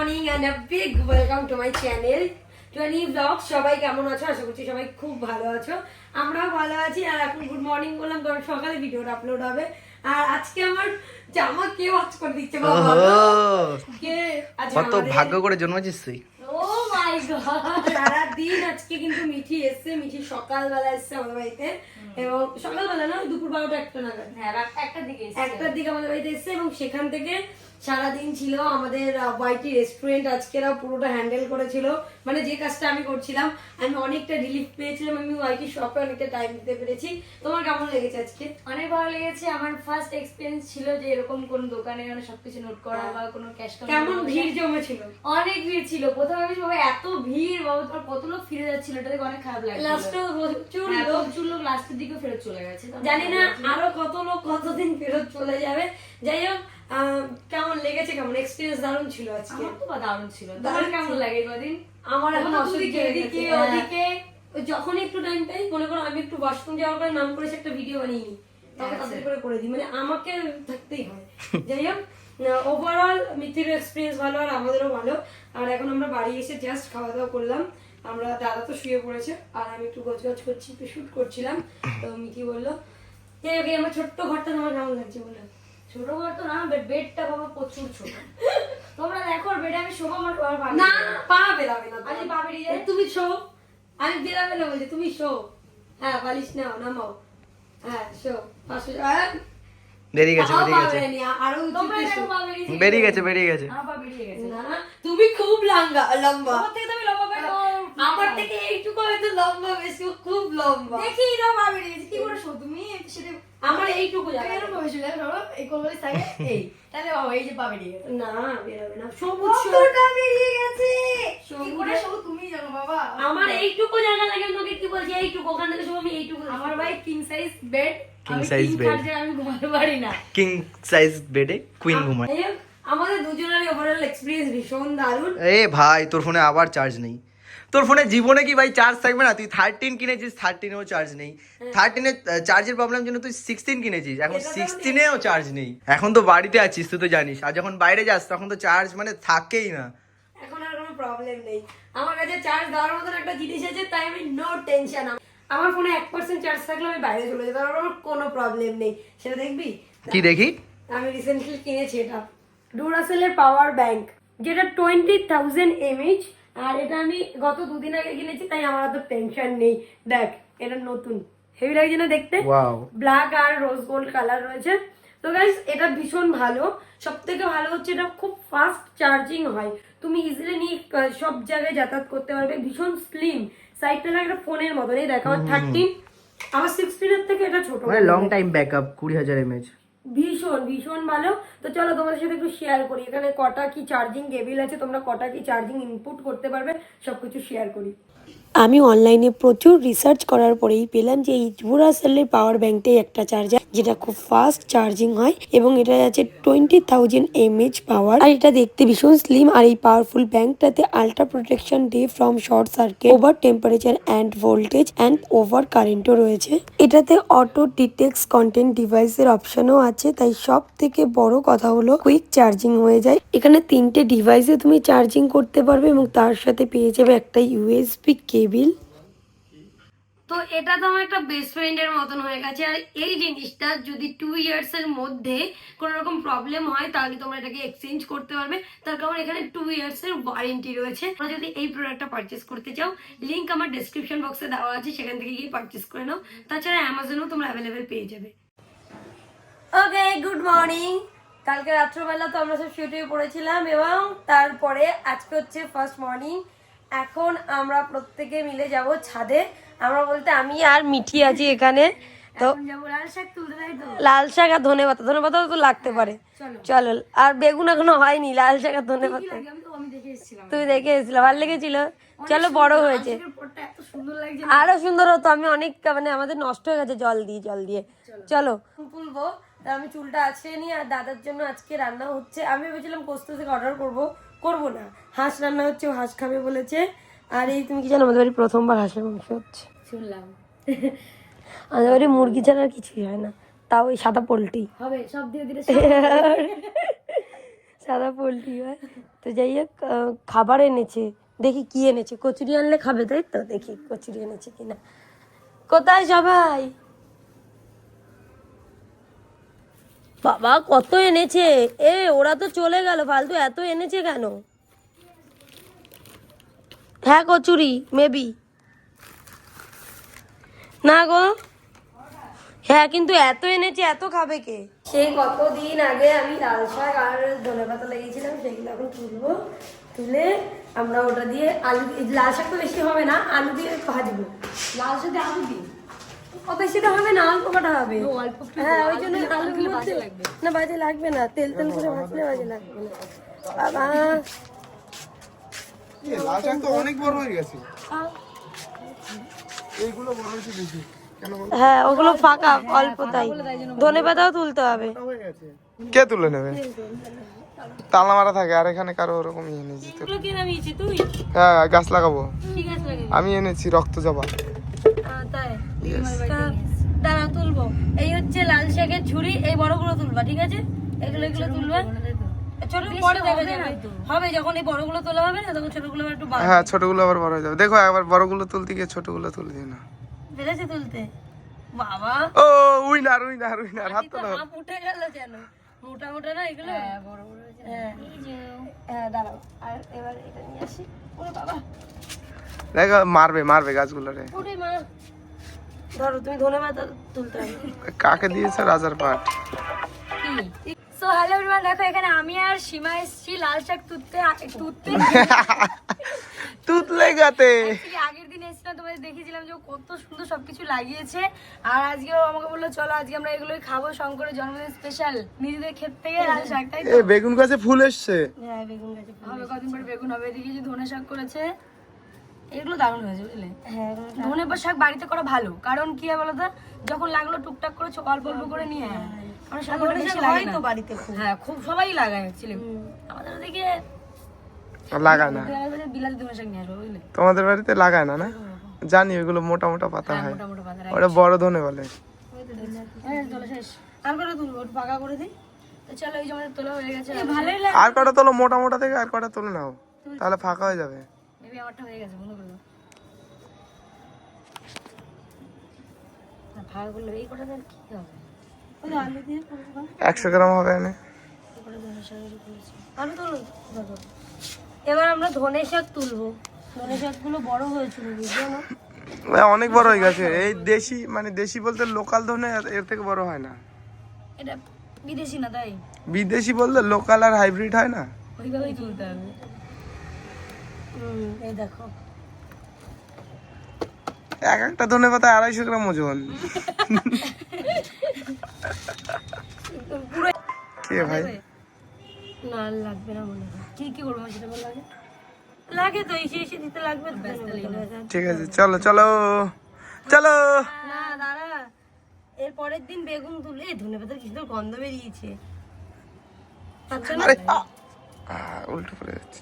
Morning and a big welcome to my channel twenty blog সবাই কেমন আছো? আশা করছি সবাই খুব ভালো আছো। আমরাও ভালো আছি। আর এখন গুড মর্নিং বললাম কারণ সকালে ভিডিওটা আপলোড হবে। আর আজকে আমার জামা কে ওয়াচ করে দিচ্ছে বাবা কে? কত ভাগ্য করে জন্মেছিস তুই। ও মাই গড সারাদিন আজকে কিন্তু মিঠি এসছে। মিঠি সকালবেলা এসছে আমাদের বাড়িতে। এবং সকালবেলা না দুপুর বারোটা একটা নাগাদ। হ্যাঁ রাত একটার দিকে এসেছে। একটার দিকে আমাদের বাড়িতে এসছে এবং সেখান থেকে সারাদিন ছিল আমাদের ওয়াইটি রেস্টুরেন্ট আজকেরা পুরোটা হ্যান্ডেল করেছিল। মানে যে কাজটা আমি করছিলাম আমি অনেকটা রিলিফ পেয়েছিলাম আমি ওয়াইটি শপে অনেকটা টাইম দিতে পেরেছি। তোমার কেমন লেগেছে আজকে? অনেক ভালো লেগেছে। আমার ফার্স্ট এক্সপিরিয়েন্স ছিল যে এরকম কোন দোকানে মানে সবকিছু নোট করা বা কোনো ক্যাশ কেমন ভিড় জমেছিল? অনেক ভিড় ছিল। প্রথমে আমি সবাই এত ভিড় বাবা তোমার কত লোক ফিরে যাচ্ছিল এটা দেখে অনেক খারাপ লাগছিল। লাস্টে প্রচুর হ্যাঁ, লোক। প্রচুর লোক লাস্টের দিকে ফেরত চলে গেছে। জানি না আরও কত লোক কতদিন ফেরত চলে যাবে। যাই হোক লেগেছে কেমন এক্সপিরিয়েন্স দারুণ ছিল আজকে। আমার তো বা দারুণ ছিল। তোমার দারুণ কেমন লাগে কদিন? আমার এখন অসহ্য এদিকে, হ্যাঁ। ওদিকে। ওই যখন একটু টাইম পাই মনে করো আমি একটু ওয়াশরুম যাওয়ার পরে নাম করেছে একটা ভিডিও বানিয়ে নিই। তবে আচ্ছা। তাড়াতাড়ি করে করে দিই। মানে আমাকে থাকতেই হয়। যাই হোক ওভারঅল মিথির এক্সপিরিয়েন্স ভালো আর আমাদেরও ভালো। আর এখন আমরা বাড়ি এসে জাস্ট খাওয়া দাওয়া করলাম। আমরা দাদা তো শুয়ে পড়েছে আর আমি একটু গোছ গাছ করছি একটু শুট করছিলাম। তো মিথি বলল যাই হোক আমার ছোট্ট ঘরটা তোমার কেমন লাগছে বলো? ছোট ঘর তো না বেডটা বাবা প্রচুর ছোট। তোমরা দেখো বেডে আমি শোভা আমার না পা বেরাবে না আরে পা বেরিয়ে যায়? তুমি শো আমি বেরাবে না বলছি তুমি শো হ্যাঁ বালিশ নাও নামাও। হ্যাঁ শো পাশে বেরিয়ে গেছে বেরিয়ে গেছে। আরও বেরিয়ে গেছে। বেরিয়ে গেছে আমার পা বেরিয়ে গেছে। না তুমি খুব লম্বা। লম্বা তোমার থেকে তো আমি লম্বা পাই আমার থেকে এইটুকু হয়তো লম্বা বেশি খুব লম্বা। দেখি কি করে শো তুমি সেটা আমার এইটুকু জায়গা এরকম এই সাইডে এই। তাহলে বাবা এই যে পা বেরিয়ে গেছে। না বেরাবে না। সবুজ। কতটা বেরিয়ে গেছে! কি করে শো তুমি জানো বাবা। আমার এইটুকু জায়গা লাগে আমি তোকে কি বলছি এইটুকু ওখান থেকে সব আমি এইটুকু আমার ভাই king size bed King size bed. আমি ঘুমাতে পারি না। কিং সাইজ বেডে কুইন ঘুমায়। আমাদের দুজনেরই ওভারঅল এক্সপিরিয়েন্স ভীষণ দারুণ। এ ভাই তোর ফোনে আবার চার্জ নেই। তোর ফোনে জীবনে কি ভাই চার্জ থাকবে না? তুই থার্টিন কিনেছিস থার্টিনেও চার্জ নেই। থার্টিনে চার্জের প্রবলেম জন্য তুই সিক্সটিন কিনেছিস। এখন সিক্সটিনেও চার্জ নেই। এখন তো বাড়িতে আছিস তুই তো জানিস। আর যখন বাইরে যাস তখন তো চার্জ মানে থাকেই না। এখন আর কোনো প্রবলেম নেই। আমার কাছে চার্জ দেওয়ার মতন একটা জিনিস আছে তাই আমি নো টেনশন আমার ফোনে এক পার্সেন্ট চার্জ থাকলে আমি বাইরে চলে যেতে পারব আমার কোনো প্রবলেম নেই। সেটা দেখবি? কি দেখি? আমি রিসেন্টলি কিনেছি এটা। ডুরাসেলের পাওয়ার ব্যাংক যেটা টোয়েন্টি থাউজেন্ড এমএইচ আর এটা আমি গত দুদিন আগে কিনেছি তাই আমার অত টেনশন নেই। দেখ এটা নতুন। হেভি লাগছে না দেখতে? ব্ল্যাক আর রোজ গোল্ড কালার রয়েছে। তো গাইস এটা ভীষণ ভালো। সব থেকে ভালো হচ্ছে এটা খুব ফাস্ট চার্জিং হয়। তুমি ইজিলি নিয়ে সব জায়গায় যাতায়াত করতে পারবে। ভীষণ স্লিম সাইডটা একটা ফোনের মতন এই দেখো আমার থার্টিন আমার সিক্সটিনের থেকে এটা ছোট। লং টাইম ব্যাকআপ কুড়ি হাজার এমএচ ভীষণ ভীষণ ভালো। তো চলো তোমাদের সাথে একটু শেয়ার করি। এখানে কটা কি চার্জিং কেবিল আছে, তোমরা কটা কি চার্জিং ইনপুট করতে পারবে, সবকিছু শেয়ার করি। আমি অনলাইনে প্রচুর রিসার্চ করার পরেই পেলাম যে এই ডুরাসেলের পাওয়ার ব্যাংকটাই একটা চার্জার যেটা খুব ফাস্ট চার্জিং হয় এবং এটা আছে টোয়েন্টি থাউজেন্ড এমএচ পাওয়ার আর এটা দেখতে ভীষণ স্লিম আর এই পাওয়ারফুল ব্যাংকটাতে ultra protection day from short circuit over temperature and voltage and over কারেন্টও রয়েছে। এটাতে অটো ডিটেক্স কন্টেন্ট ডিভাইসের অপশনও আছে, তাই সব থেকে বড় কথা হলো কুইক চার্জিং হয়ে যায়। এখানে তিনটে ডিভাইসে তুমি চার্জিং করতে পারবে এবং তার সাথে পেয়ে যাবে একটা ইউএসবি কেবিল তো এটা তো আমার একটা বেস্ট ফ্রেন্ডের মতন হয়ে গেছে। আর এই জিনিসটা যদি টু ইয়ার্স এর মধ্যে কোনো রকম প্রবলেম হয়, তাহলে তোমরা এটাকে এক্সচেঞ্জ করতে পারবে। তার কারণ এখানে টু ইয়ার্স এর ওয়ারেন্টি রয়েছে। তোমরা যদি এই প্রোডাক্টটা পারচেস করতে চাও লিংক আমার ডেসক্রিপশন বক্সে দেওয়া আছে, সেখান থেকে গিয়ে পারচেস করে নাও। তাছাড়া অ্যামাজনেও তোমরা অ্যাভেলেবেল পেয়ে যাবে। ওকে গুড মর্নিং কালকে রাত্রবেলা তো আমরা সব শুয়ে পড়েছিলাম এবং তারপরে আজকে হচ্ছে ফার্স্ট মর্নিং এখন আমরা প্রত্যেকে মিলে যাব ছাদে। আমরা বলতে আমি আর মিঠি আছি এখানে। তো লাল শাক আর ধনে পাতা ধনে পাতাও তো লাগতে পারে। চলো। আর বেগুন এখনও হয়নি লাল শাক আর ধনে পাতা দেখে এসেছিলাম। তুমি দেখে এসেছিল ভালো লেগেছিল। চলো বড় হয়েছে। আরও সুন্দর হতো আমি অনেক মানে আমাদের নষ্ট হয়ে গেছে জল দিয়ে জল দিয়ে। চলো। তুলবো আমি চুলটা আছড়ে নিই আর দাদার জন্য আজকে রান্না হচ্ছে। আমি ভেবেছিলাম কোস্ত থেকে অর্ডার করব। করব না। হাঁস রান্না হচ্ছে ও হাঁস খাবে বলেছে। আর এই তুমি কি জানো আমাদের বাড়ি প্রথমবার হাঁসের মাংস হচ্ছে। শুনলাম। আমাদের বাড়ি মুরগি ছাড়া আর কিছুই হয় না। তাও ওই সাদা পোলট্রি। হবে সব ধীরে ধীরে সাদা পোলট্রি হয়। তো যাই হোক খাবার এনেছে। দেখি কি এনেছে। কচুরি আনলে খাবে তাই তো? দেখি কচুরি এনেছে কিনা। কোথায় সবাই? বাবা, কত এনেছে? এ, ওরা তো চলে গেল, ফালতু, এত এনেছে কেন? হ্যাঁ কচুরি মেবি। না গো। হ্যাঁ কিন্তু এত এনেছে, এত খাবে কে? সেই কতদিন আগে আমি লাল শাক আর ধনে পাতা লাগিয়েছিলাম, সেগুলো এখন তুলবো। তুলে আমরা ওটা দিয়ে আলু লাল শাক তো বেশি হবে না, আলু দিয়ে ভাজবো। লাল সাথে আলু দিই ও বেশিটা হবে না অল্প কটা হবে। হ্যাঁ ওই জন্য আলু না বাজে লাগবে না তেল তেল করে ভাজলে বাজে লাগবে না। বাবা। লাল শাক তো অনেক বড় হয়ে গেছে। এইগুলো বড় হয়েছে বেশি। হ্যাঁ ওগুলো ফাঁকা অল্প তাই। ধনে পাতাও তুলতে হবে। কে তুলে নেবে? তালা মারা থাকে আর এখানে কারও ওরকম ইয়ে নেই। যেতে এগুলো কে নামিয়েছি তুই? হ্যাঁ গাছ লাগাবো। আমি এনেছি রক্ত জবা। তাই? দাঁড়া তুলবো। এই হচ্ছে লাল শাকের ঝুড়ি এই বড়গুলো তুলবা ঠিক আছে? এগুলো এগুলো তুলবে। ছোট পরে দেখা যাবে। হবে যখন এই বড়গুলো তোলা হবে না তখন ছোটগুলো আবার একটু হ্যাঁ ছোটগুলো আবার বড় হয়ে যাবে। দেখো একবার বড়গুলো তুলতে গিয়ে ছোটগুলো তুলে দিই না। পেরেছে তুলতে? বাবা। ও উইনার উইনার উইনার হাত তো তোলো। উঠে গেল যেন। মোটা মোটা না এগুলো? হ্যাঁ বড় বড় হ্যাঁ। হ্যাঁ দাঁড়াও। আর এবার এটা নিয়ে আসি। ওরে বাবা। দেখো মারবে মারবে গাছগুলোরে ওরে মা। ধরো তুমি ধনে পাতা তুলতে হবে। কাকে দিয়েছে রাজার পাট সো হ্যালো এভরিওয়ান দেখো এখানে আমি আর সীমা এসেছি লাল শাক তুলতে তুলতে। তুতলে গাতে। আগের দিন এসেছিলাম তোমাদের দেখিয়েছিলাম যে ও কত সুন্দর সবকিছু লাগিয়েছে। আর আজকেও আমাকে বলল চলো আজকে আমরা এগুলোই খাব শঙ্করের জন্মদিন স্পেশাল নিজেদের ক্ষেত থেকে লাল শাকটাই এ বেগুন গাছে ফুল এসছে। হ্যাঁ বেগুন গাছে হবে কদিন পরে বেগুন হবে এদিকে যে ধনে শাক করেছে। এগুলো দারুণ হয়েছে বুঝলে? হ্যাঁ ধনে পাতা শাক বাড়িতে করা ভালো। কারণ কি হয় বলতো? যখন লাগল টুকটাক করে অল্প অল্প করে নিয়ে হয় তো বাড়িতে হ্যাঁ খুব সবাই লাগায় আমাদের ওদিকে লাগায় না। বিলাতি ধনে শাক নিয়ে আসব বুঝলে? তোমাদের বাড়িতে লাগায় না না? জানি ওগুলো মোটা মোটা পাতা হয় মোটা মোটা পাতা ওটা বড় ধনে বলে। হ্যাঁ আর করে তুলবো? একটু পাকা করে দিই। তো চলো এই যে আমাদের তোলা হয়ে গেছে। ভালোই আর কটা তোলো? মোটা মোটা থেকে আর কটা তুলে নাও। তাহলে ফাঁকা হয়ে যাবে। আমারটা হয়ে গেছে বন্ধ করে দাও না, করলে এই কটা দিন কি হবে? ওই আলু দিয়ে করব একশো গ্রাম হবে এনে। আলু তুলো এবার আমরা ধনে শাক তুলবো। ধনে শাকগুলো বড় হয়েছিল না? অনেক বড় হয়ে গেছে। এই দেশি মানে দেশি বলতে লোকাল ধনে এর- এর থেকে বড় হয় না। এটা বিদেশি না তাই? বিদেশি বলতে লোকাল আর হাইব্রিড হয় না? ওইভাবেই তুলতে হবে। হুম এই দেখো। এক একটা ধনে পাতা আড়াইশো গ্রাম ওজন। কে ভাই? না লাগবে না মনে হয়। কি কি করব? সেটা বল লাগে লাগে তো এসে এসে দিতে লাগবে ঠিক আছে চলো চলো চলো। না দাঁড়া। এর পরের দিন বেগুন তুলে এই ধনে পাতার কি সুন্দর গন্ধ বেরিয়েছে। আরে আ! আ, উল্টো পড়ে যাচ্ছে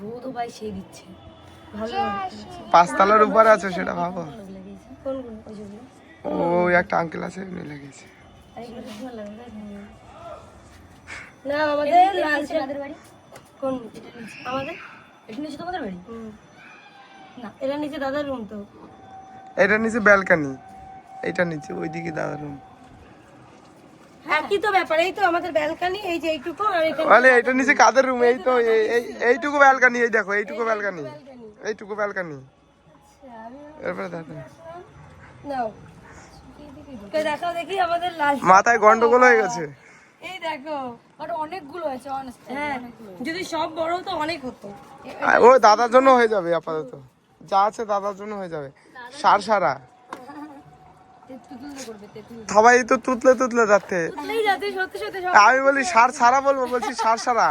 রোদও ভাই সেই দিচ্ছে। ভালো পাঁচতলার উপরে আছে সেটা ভাবো। ওই একটা আঙ্কেল আছে উনি লেগেছে। না আমাদের বাড়ি? কোন? আমাদের? এটা নিচে তোমাদের বাড়ি? হুম। না। এটা নিচে দাদার রুম তো। এটা নিচে ব্যালকানি এটা নিচে ওইদিকে দাদার রুম একই তো ব্যাপার এই তো আমাদের ব্যালকানি এই যে এইটুকু আর এখানে বলে এটা নিচে কাদের রুম এই তো এই- এই এইটুকু ব্যালকানি এই দেখো এইটুকু ব্যালকানি এইটুকু ব্যালকানি এরপরে দাদা নাও। দেখাও দেখি আমাদের লাল মাথায় গন্ডগোল হয়ে গেছে। এই দেখো অনেকগুলো হ্যাঁ যদি সব বড় হতো অনেক হতো। ও দাদার জন্য হয়ে যাবে আপাতত। যা আছে দাদার জন্য হয়ে যাবে। সার সারা। সবাই তো তুতলে তুতলে যাচ্ছে। আমি বলি সার সারা বলব বলছি সার সারা।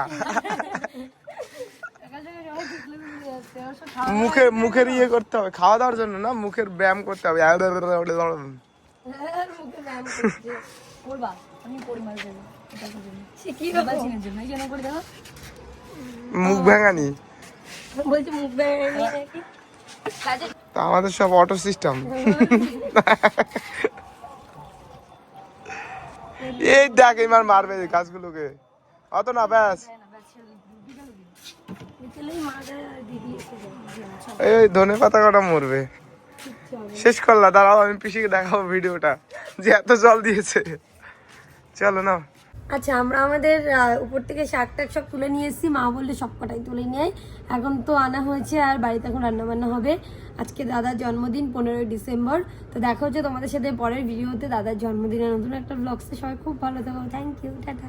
মুখে মুখের ইয়ে করতে হবে খাওয়া দাওয়ার জন্য না মুখের ব্যায়াম করতে হবে। দেখো মুখ ভেঙানি। বলছি মুখ কাজে তা আমাদের সব অটো সিস্টেম এই দেখ, এবার মারবে গাছগুলোকে। অত না, ব্যাস। এই ধনে পাতা কটা মরবে। শেষ করলা, দাঁড়াও, আমি পিসিকে দেখাবো ভিডিওটা, যে এত জল দিয়েছে। চলো না আচ্ছা আমরা আমাদের উপর থেকে শাক টাক সব তুলে নিয়ে এসেছি। মা বললে, সব কটাই তুলে নিয়ে এখন তো আনা হয়েছে আর বাড়িতে এখন রান্নাবান্না হবে। আজকে দাদার জন্মদিন, পনেরোই ডিসেম্বর। তো দেখা হচ্ছে তোমাদের সাথে পরের ভিডিওতে, দাদার জন্মদিনের নতুন একটা ব্লগসে সবাই খুব ভালো থাকো। Thank you tata.